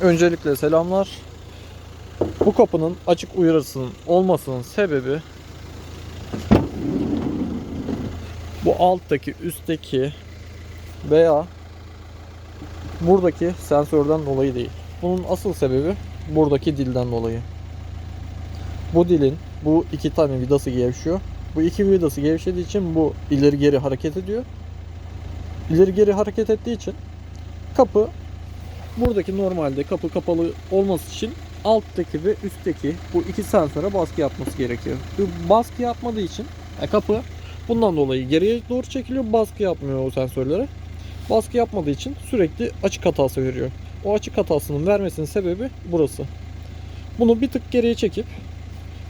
Öncelikle selamlar. Bu kapının açık uyarısının olmasının sebebi bu alttaki, üstteki veya buradaki sensörden dolayı değil. Bunun asıl sebebi buradaki dilden dolayı. Bu dilin bu iki tane vidası gevşiyor. Bu iki vidası gevşediği için bu ileri geri hareket ediyor. İleri geri hareket ettiği için kapı buradaki normalde kapı kapalı olması için alttaki ve üstteki bu iki sensöre baskı yapması gerekiyor. Bu baskı yapmadığı için e, kapı bundan dolayı geriye doğru çekiliyor. Baskı yapmıyor o sensörlere. Baskı yapmadığı için sürekli açık hatası veriyor. O açık hatasının vermesinin sebebi burası. Bunu bir tık geriye çekip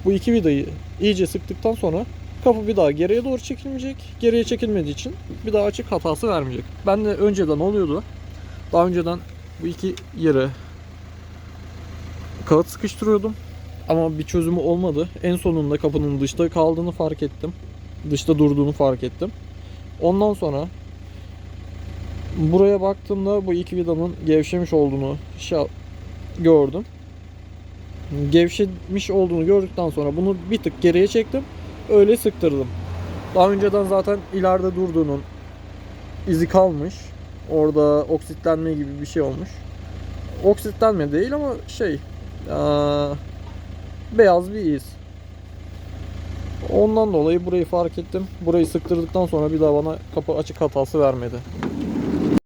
bu iki vidayı iyice sıktıktan sonra kapı bir daha geriye doğru çekilmeyecek. Geriye çekilmediği için bir daha açık hatası vermeyecek. Ben de önceden oluyordu. Daha önceden bu iki yere kağıt sıkıştırıyordum. Ama bir çözümü olmadı. En sonunda kapının dışta kaldığını fark ettim. Dışta durduğunu fark ettim. Ondan sonra buraya baktığımda bu iki vidanın gevşemiş olduğunu gördüm. Gevşemiş olduğunu gördükten sonra bunu bir tık geriye çektim. Öyle sıktırdım. Daha önceden zaten ileride durduğunun izi kalmış. Orada oksitlenme gibi bir şey olmuş. Oksitlenme değil ama şey eee, beyaz bir iz. Ondan dolayı burayı fark ettim. Burayı sıktırdıktan sonra bir daha bana kapı açık hatası vermedi.